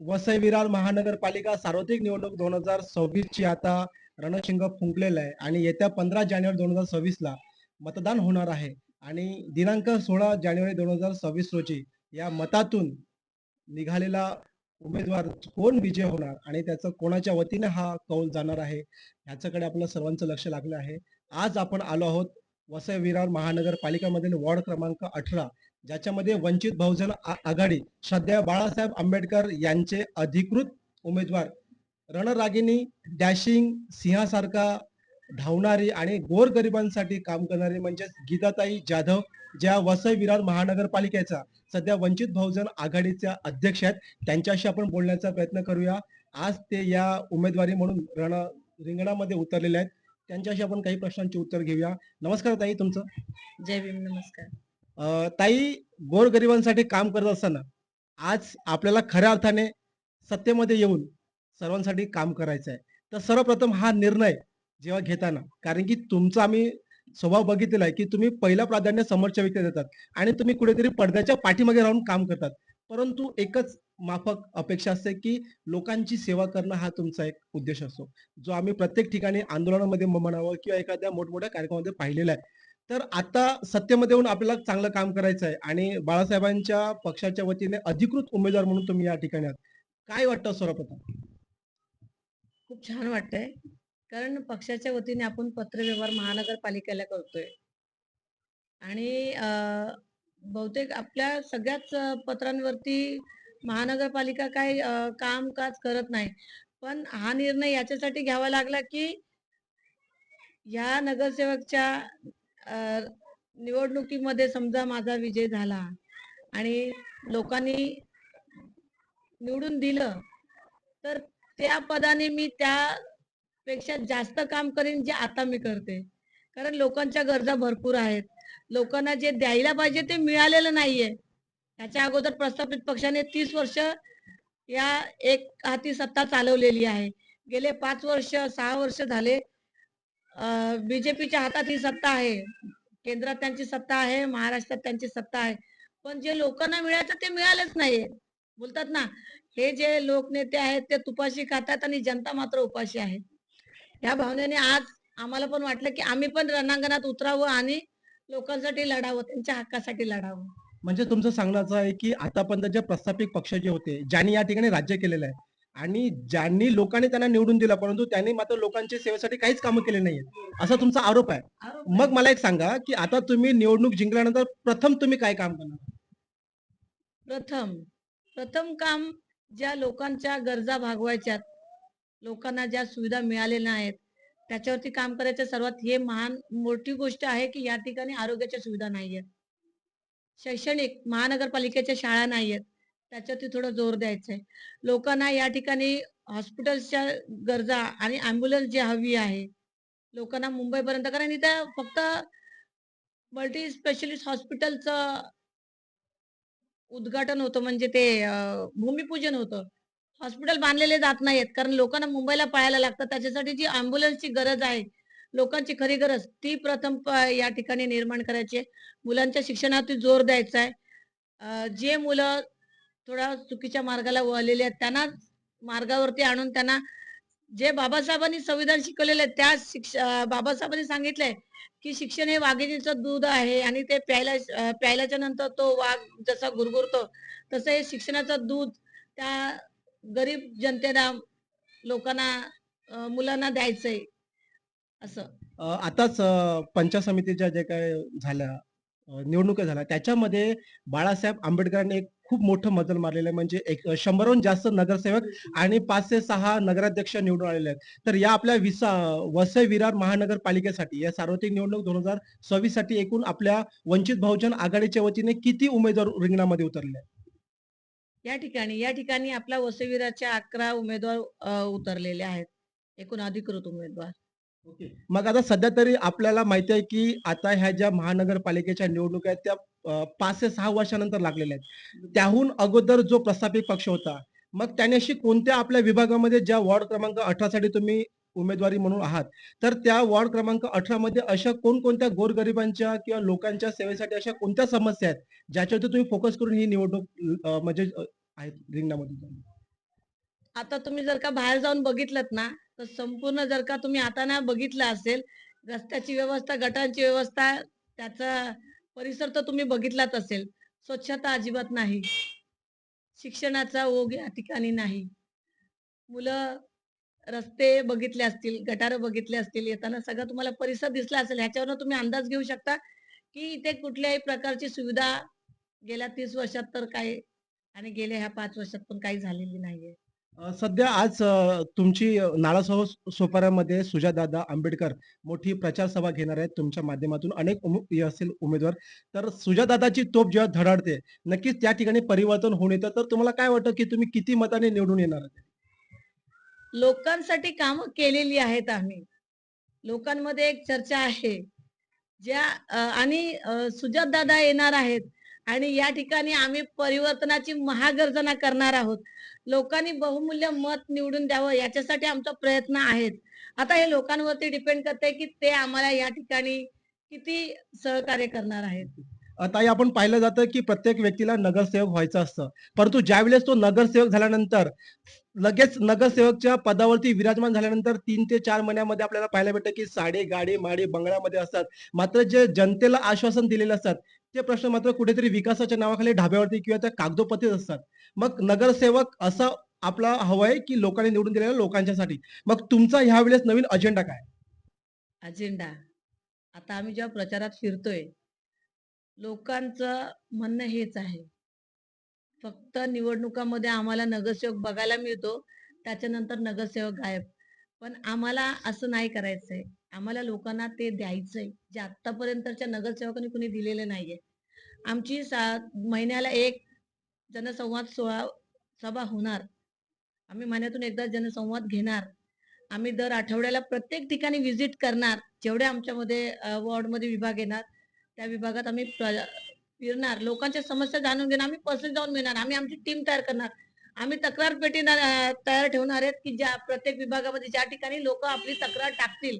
वसई विरार महानगरपालिका सार्वत्रिक निवडणूक दोन हजार सव्वीस ची आता रणशिंग फुंकलेलं आहे आणि येत्या पंधरा जानेवारी दोन हजार सव्वीस ला मतदान होणार आहे. आणि दिनांक सोळा जानेवारी दोन हजार सव्वीस रोजी या मतातून निघालेला उमेदवार कोण विजय होणार आणि त्याचं कोणाच्या वतीने हा कौल जाणार आहे ह्याच्याकडे आपलं सर्वांचं लक्ष लागलं आहे. आज आपण आलो आहोत वसई विरार महानगरपालिकामधील वॉर्ड क्रमांक अठरा. ज्याच्यामध्ये वंचित बहुजन आ- आघाडी सध्या बाळासाहेब आंबेडकर यांचे अधिकृत उमेदवार रणरागिणी डॅशिंग सिंहासारखा धावणारी आणि गोरगरिबांसाठी काम करणारी म्हणजेच गीताताई जाधव ज्या वसई विरार महानगरपालिकेचा सध्या वंचित बहुजन आघाडीच्या अध्यक्ष आहेत त्यांच्याशी आपण बोलण्याचा प्रयत्न करूया. आज ते या उमेदवारी म्हणून रण रिंगणामध्ये उतरलेले आहेत. त्यांच्याशी आपण काही प्रश्नांची उत्तर घेऊया. नमस्कार ताई तुमचं? जय भीम नमस्कार. ताई गोरगरिबांसाठी काम करत असताना आज आपल्याला खऱ्या अर्थाने सत्तेमध्ये येऊन सर्वांसाठी काम करायचं आहे. तर सर्वप्रथम हा निर्णय जेव्हा घेताना कारण की तुमचा आम्ही स्वभाव बघितलेला आहे की तुम्ही पहिला प्राधान्य समोरच्या व्यक्ती देतात आणि तुम्ही कुठेतरी पडद्याच्या पाठीमागे राहून काम करतात. परंतु एकच माफक अपेक्षा असते की लोकांची सेवा करणं हा तुमचा एक उद्देश असतो. जो आम्ही प्रत्येक ठिकाणी आंदोलनामध्ये म्हणावं किंवा एखाद्या मोठमोठ्या कार्यक्रमामध्ये पाहिलेला आहे. तर आता सत्तेमध्ये येऊन आपल्याला चांगलं काम करायचं आहे आणि बाळासाहेबांच्या पक्षाच्या वतीने अधिकृत उमेदवार म्हणून तुम्ही या ठिकाणी काय वाटतं सर्वप्रथम? खूप छान वाटतंय. कारण पक्षाच्या वतीने आपण पत्रव्यवहार महानगरपालिकेला करतोय. आणि बहुतेक आपल्या सगळ्याच पत्रांवरती महानगरपालिका काय कामकाज करत नाही. पण हा निर्णय याच्यासाठी घ्यावा लागला की या नगरसेवकच्या निवडणुकीमध्ये समजा माझा विजय झाला आणि लोकांनी निवडून दिलं तर त्या पदाने मी त्यापेक्षा जास्त काम करीन जे आता मी करते. कारण लोकांच्या गरजा भरपूर आहेत. लोकांना जे द्यायला पाहिजे ते मिळालेलं नाहीये. त्याच्या अगोदर प्रस्थापित पक्षाने तीस वर्ष या एक हाती सत्ता चालवलेली आहे. गेले पाच वर्ष सहा वर्ष झाले बीजेपीच्या हातात ही सत्ता आहे. केंद्रात त्यांची सत्ता आहे महाराष्ट्रात त्यांची सत्ता आहे. पण जे लोकांना मिळायचं ते मिळालंच नाहीये. बोलतात ना हे जे लोकनेते आहेत ते तुपाशी खातात आणि जनता मात्र उपाशी आहे. या भावनेने आज आम्हाला पण वाटलं की आम्ही पण रणांगणात उतरावं आणि लोकांसाठी लढावं त्यांच्या हक्कासाठी लढावं. म्हणजे तुमचं सांगण्याचं असं आहे की आतापर्यंत जे प्रस्थापित पक्ष जे होते ज्यांनी या ठिकाणी राज्य केलेलं आहे आणि ज्यांनी लोकांनी त्यांना निवडून दिलं परंतु त्यांनी मात्र लोकांच्या सेवेसाठी काहीच कामं केले नाहीये असा तुमचा आरोप आहे. मग मला एक सांगा की आता तुम्ही निवडणूक जिंकल्यानंतर प्रथम तुम्ही काय काम करणार? प्रथम. प्रथम काम ज्या लोकांच्या गरजा भागवायच्या लोकांना ज्या सुविधा मिळालेल्या आहेत त्याच्यावरती काम करायचं सर्वात हे महान मोठी गोष्ट आहे की या ठिकाणी आरोग्याच्या सुविधा नाही आहेत शैक्षणिक महानगरपालिकेच्या शाळा नाही आहेत त्याच्यावरती थोडं जोर द्यायचं आहे लोकांना या ठिकाणी हॉस्पिटल्सच्या गरजा आणि अँब्युलन्स जी हवी आहे लोकांना मुंबईपर्यंत कारण इथं फक्त मल्टी स्पेशलिस्ट हॉस्पिटलचं उद्घाटन होतं म्हणजे ते भूमिपूजन होतं. हॉस्पिटल बांधलेले जात नाहीत कारण लोकांना मुंबईला पळायला लागतं. त्याच्यासाठी जी अँब्युलन्सची गरज आहे लोकांची खरी गरज ती प्रथम या ठिकाणी निर्माण करायची आहे. मुलांच्या शिक्षणावरती जोर द्यायचा आहे. जे मुलं थोडा चुकीच्या मार्गाला वळलेले आहेत. त्यांना मार्गावरती आणून त्यांना जे बाबासाहेबांनी संविधान शिकवलेलं आहे त्या शिक्षा बाबासाहेबांनी सांगितलंय की शिक्षण हे वाघिणीचं दूध आहे आणि ते प्यायला प्यायल्याच्या नंतर तो वाघ जसा गुरगुरतो तसं हे शिक्षणाचं दूध त्या गरीब जनतेला लोकांना मुलांना द्यायचंय. असं. आताच पंचायत समितीच्या जे काय झाल्या निवडणुका झाल्या. त्याच्यामध्ये बाळासाहेब आंबेडकरांनी एक खूप मोठं मजल मारलेलं आहे. म्हणजे एक शंभरहून जास्त नगरसेवक आणि पाच ते सहा नगराध्यक्ष निवडून आलेले आहेत. तर या आपल्या विसा वसई विरार महानगरपालिकेसाठी या सार्वत्रिक निवडणूक दोन हजार सव्वीससाठी एकूण आपल्या वंचित बहुजन आघाडीच्या वतीने किती उमेदवार रिंगणामध्ये उतरले? या ठिकाणी या ठिकाणी आपल्या वसविराच्या अकरा उमेदवार उतरलेले आहेत. एकूण अधिकृत उमेदवार. ओके. मग आता सध्या तरी आपल्याला माहिती आहे की आता ह्या ज्या महानगरपालिकेच्या निवडणुका आहेत त्या पाच ते सहा वर्षानंतर लागलेल्या आहेत त्याहून अगोदर जो प्रस्थापित पक्ष होता मग त्याने अशी कोणत्या आपल्या विभागामध्ये ज्या वॉर्ड क्रमांक अठरा साठी तुम्ही उमेदवारी म्हणून आहात तर त्या वॉर्ड क्रमांक अठरा मध्ये अशा कोणकोणत्या गोरगरिबांच्या किंवा लोकांच्या सेवेसाठी अशा कोणत्या समस्या आहेत ज्याच्यावरती तुम्ही फोकस करून ही निवडणूक म्हणजे आहेत रिंगणामध्ये आता तुम्ही जर का बाहेर जाऊन बघितलं ना तर संपूर्ण जर का तुम्ही आता ना बघितलं असेल रस्त्याची व्यवस्था गटांची व्यवस्था त्याचा परिसर तर तुम्ही बघितलाच असेल. स्वच्छता अजिबात नाही. शिक्षणाचा ओघ या ठिकाणी नाही. मुलं रस्ते बघितले असतील गटारं बघितले असतील येताना सगळं तुम्हाला परिसर दिसला असेल ह्याच्यावरनं तुम्ही अंदाज घेऊ शकता की इथे कुठल्याही प्रकारची सुविधा गेल्या तीस वर्षात तर काय आणि गेल्या ह्या पाच वर्षात पण काही झालेली नाहीये. सध्या आज तुमची नाळासह सोपाऱ्यामध्ये सोपाऱ्यामध्ये सुजातदादा आंबेडकर मोठी प्रचार सभा घेणार आहेत तुमच्या माध्यमातून. अनेक उम- असतील उमेदवार. तर सुजातदादाची तोप जेव्हा धडाडते नक्कीच त्या ठिकाणी परिवर्तन होऊन येतं. तर तुम्हाला काय वाटतं की तुम्ही किती मताने निवडून येणार लोकांसाठी काम केलेली आहेत आम्ही. लोकांमध्ये एक चर्चा आहे. ज्या आणि सुजात दादा येणार आहेत. आणि या ठिकाणी आम्ही परिवर्तनाची महागर्जना करणार आहोत. लोकांनी बहुमूल्य मत निवडून द्यावं याच्यासाठी आमचा प्रयत्न आहेत. आता हे लोकांवरती डिपेंड करते की ते आम्हाला या ठिकाणी किती सहकार्य करणार आहेत. ताई आपण पाहिलं जातं की प्रत्येक व्यक्तीला नगरसेवक व्हायचं असतं. परंतु ज्यावेळेस तो नगरसेवक झाल्यानंतर लगेच नगरसेवकच्या पदावरती विराजमान झाल्यानंतर तीन ते चार महिन्यामध्ये आपल्याला पाहायला भेटतं की साडे गाडी माडी बंगल्यामध्ये असतात. मात्र जे जनतेला आश्वासन दिलेले असतात ते प्रश्न मात्र कुठेतरी विकासाच्या नावाखाली ढाब्यावरती किंवा त्या कागदोपत्रीत असतात. मग नगरसेवक असं आपला हवाय की लोकांनी निवडून दिलेल्या लोकांच्यासाठी. मग तुमचा ह्या वेळेस नवीन अजेंडा काय? अजेंडा आता आम्ही जेव्हा प्रचारात फिरतोय लोकांचं म्हणणं हेच आहे. फक्त निवडणुकामध्ये आम्हाला नगरसेवक बघायला मिळतो त्याच्यानंतर नगरसेवक गायब. पण आम्हाला असं नाही करायचंय. आम्हाला लोकांना ते द्यायचंय जे आतापर्यंतच्या नगरसेवकांनी कुणी दिलेलं नाहीये. आमची सा महिन्याला एक जनसंवाद सोहळा सभा होणार. आम्ही महिन्यातून एकदा जनसंवाद घेणार. आम्ही दर आठवड्याला प्रत्येक ठिकाणी व्हिजिट करणार जेवढे आमच्यामध्ये वॉर्डमध्ये विभाग येणार त्या विभागात आम्ही फिरणार. लोकांच्या समस्या जाणून घेणार. आम्ही पर्सनल जाऊन मिळणार. आम्ही आमची टीम तयार करणार. आम्ही तक्रार पेटी तयार ठेवणार आहेत की ज्या प्रत्येक विभागामध्ये ज्या ठिकाणी लोक आपली तक्रार टाकतील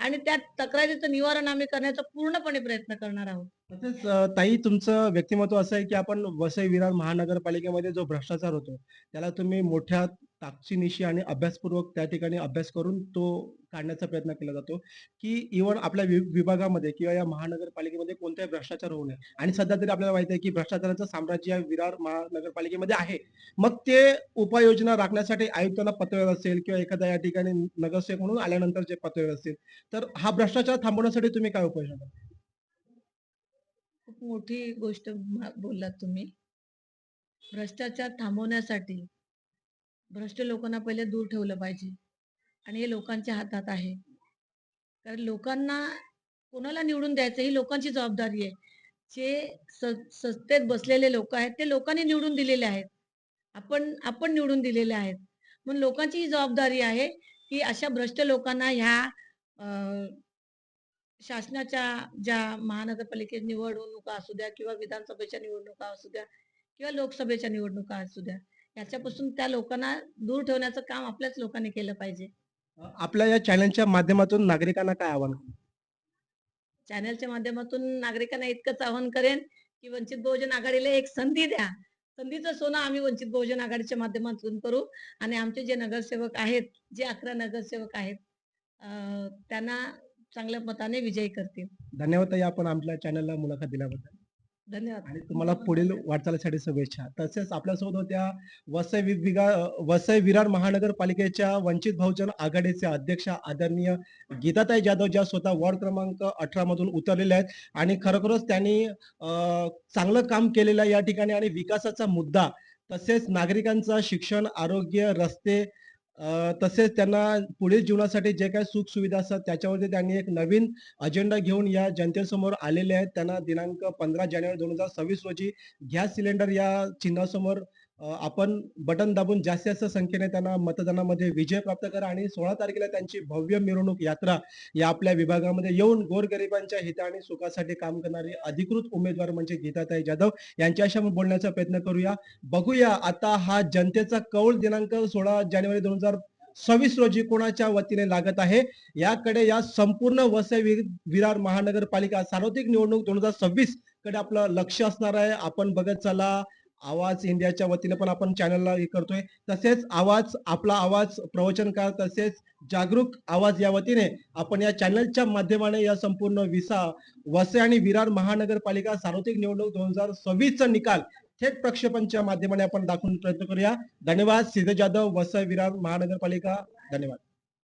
आणि त्या तक्रारीचं निवारण आम्ही करण्याचा पूर्णपणे प्रयत्न करणार आहोत. तसेच ताई तुमचं व्यक्तिमत्व असं आहे की आपण वसई विरार महानगरपालिकेमध्ये जो भ्रष्टाचार होतो त्याला तुम्ही मोठ्या ताकदीनिशी आणि अभ्यासपूर्वक त्या ठिकाणी अभ्यास करून तो काढण्याचा प्रयत्न केला जातो की इव्हन आपल्या वि- विभागामध्ये किंवा या महानगरपालिकेमध्ये कोणताही भ्रष्टाचार होऊ नये. आणि सध्या तरी आपल्याला माहिती आहे की भ्रष्टाचाराचं साम्राज्य या विरार महानगरपालिकेमध्ये आहे. मग ते उपाययोजना राखण्यासाठी आयुक्तांना पत्र असेल किंवा एखाद्या या ठिकाणी नगरसेवक म्हणून आल्यानंतर जे पत्र असेल तर हा भ्रष्टाचार थांबवण्यासाठी तुम्ही काय उपाययोजना करता? खूप मोठी गोष्ट बोललात तुम्ही. भ्रष्टाचार थांबवण्यासाठी भ्रष्ट लोकांना पहिले दूर ठेवलं पाहिजे. आणि हे लोकांच्या हातात आहे. कारण लोकांना कोणाला निवडून द्यायचं ही लोकांची जबाबदारी आहे. जे स- सत्तेत बसलेले लोक आहेत ते लोकांनी निवडून दिलेले आहेत. आपण आपण निवडून दिलेले आहेत. म्हणून लोकांची ही जबाबदारी आहे की अशा भ्रष्ट लोकांना ह्या शासनाच्या ज्या महानगरपालिकेत निवडणुका असू द्या किंवा विधानसभेच्या निवडणुका असू द्या किंवा लोकसभेच्या निवडणुका असू द्या याच्यापासून त्या लोकांना दूर ठेवण्याचं काम आपल्याच लोकांनी केलं पाहिजे. आपल्या या चॅनलच्या माध्यमातून नागरिकांना काय आव्हान? चॅनलच्या माध्यमातून नागरिकांना इतकंच आवाहन करेन की वंचित बहुजन आघाडीला एक संधी द्या. संधीचं सोनं आम्ही वंचित बहुजन आघाडीच्या माध्यमातून करू आणि आमचे जे नगरसेवक आहेत जे अकरा नगरसेवक आहेत त्यांना चांगल्या मताने विजयी करतील. धन्यवाद आपण आपल्या चॅनलला मुलाखत दिल्याबद्दल. धन्यवाद. आणि तुम्हाला पुढील वाटचालीसाठी शुभेच्छा. तसेच आपल्यासोबत होत्या वसई वि- वसई विरार महानगरपालिकेच्या वंचित बहुजन आघाडीचे अध्यक्ष आदरणीय गीताताई जाधव ज्या स्वतः वॉर्ड क्रमांक अठरा मधून उतरलेल्या आहेत. आणि खरोखरच त्यांनी चांगलं काम केलेलं आहे या ठिकाणी. आणि विकासाचा मुद्दा तसेच नागरिकांचा शिक्षण आरोग्य रस्ते तसेच त्यांना पुढील जीवनासाठी जे काही सुख सुविधा असतात त्याच्यावरती त्यांनी एक नवीन अजेंडा घेऊन या जनतेसमोर आलेले आहेत. त्यांना दिनांक पंधरा जानेवारी दोन हजार सव्वीस रोजी गॅस सिलेंडर या चिन्हासमोर आपण बटन दाबून जास्तीत जास्त संख्येने त्यांना मतदानामध्ये विजय प्राप्त करा आणि सोळा तारखेला त्यांची भव्य मिरवणूक यात्रा या आपल्या विभागामध्ये येऊन गोरगरिबांच्या हित आणि सुखासाठी काम करणारे अधिकृत उमेदवार म्हणजे गीताताई जाधव यांच्याशी आपण बोलण्याचा प्रयत्न करूया. बघूया आता हा जनतेचा कौल दिनांक सोळा जानेवारी दोन हजार सव्वीस रोजी कोणाच्या वतीने लागत आहे? याकडे या संपूर्ण वसई वि- विरार महानगरपालिका सार्वत्रिक निवडणूक दोन हजार सव्वीसकडे आपलं लक्ष असणार आहे. आपण बघत चला आवाज इंडियाच्या वतीने पण आपण चॅनलला हे करतोय. तसेच आवाज आपला आवाज प्रवचनकार तसेच जागरूक आवाज या वतीने आपण या चॅनलच्या माध्यमाने या संपूर्ण विसा वसे आणि विरार महानगरपालिका सार्वत्रिक निवडणूक दोन हजार सव्वीसचा निकाल थेट प्रक्षेपणच्या माध्यमाने आपण दाखवून प्रयत्न करूया. धन्यवाद. सिद्ध जाधव वसई विरार महानगरपालिका. धन्यवाद.